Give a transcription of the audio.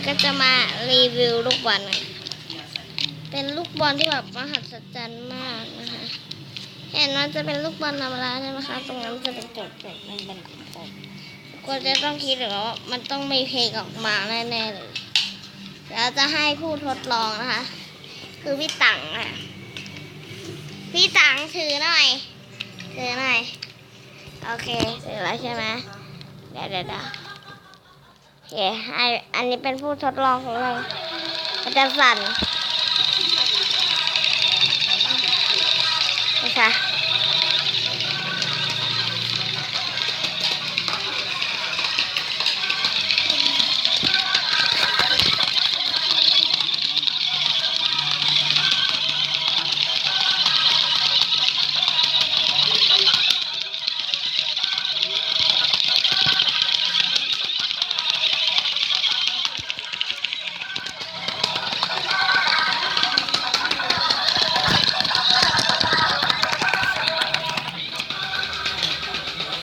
อยก็จะมารีวิวลูกบอลเป็นลูกบอลที่แบบมหัศจรรย์มากนะคะ เห็นว่าจะเป็นลูกบอลธรรมดาใช่ไหมคะ ตรงนั้นจะเป็นจุดๆมันเป็นผมก็จะต้องคิดหรือว่ามันต้องมีเพลงออกมาแน่ๆเลยแล้วจะให้ผู้ทดลองนะคะ คือพี่ตังค่ะ พี่ตังถือหน่อย ถือหน่อย โอเคถือแล้วใช่ไหมเดี๋ยวเดี๋ยว เอออันนี้เป็นผู้ทดลองของเรามันจะสั่นนะคะ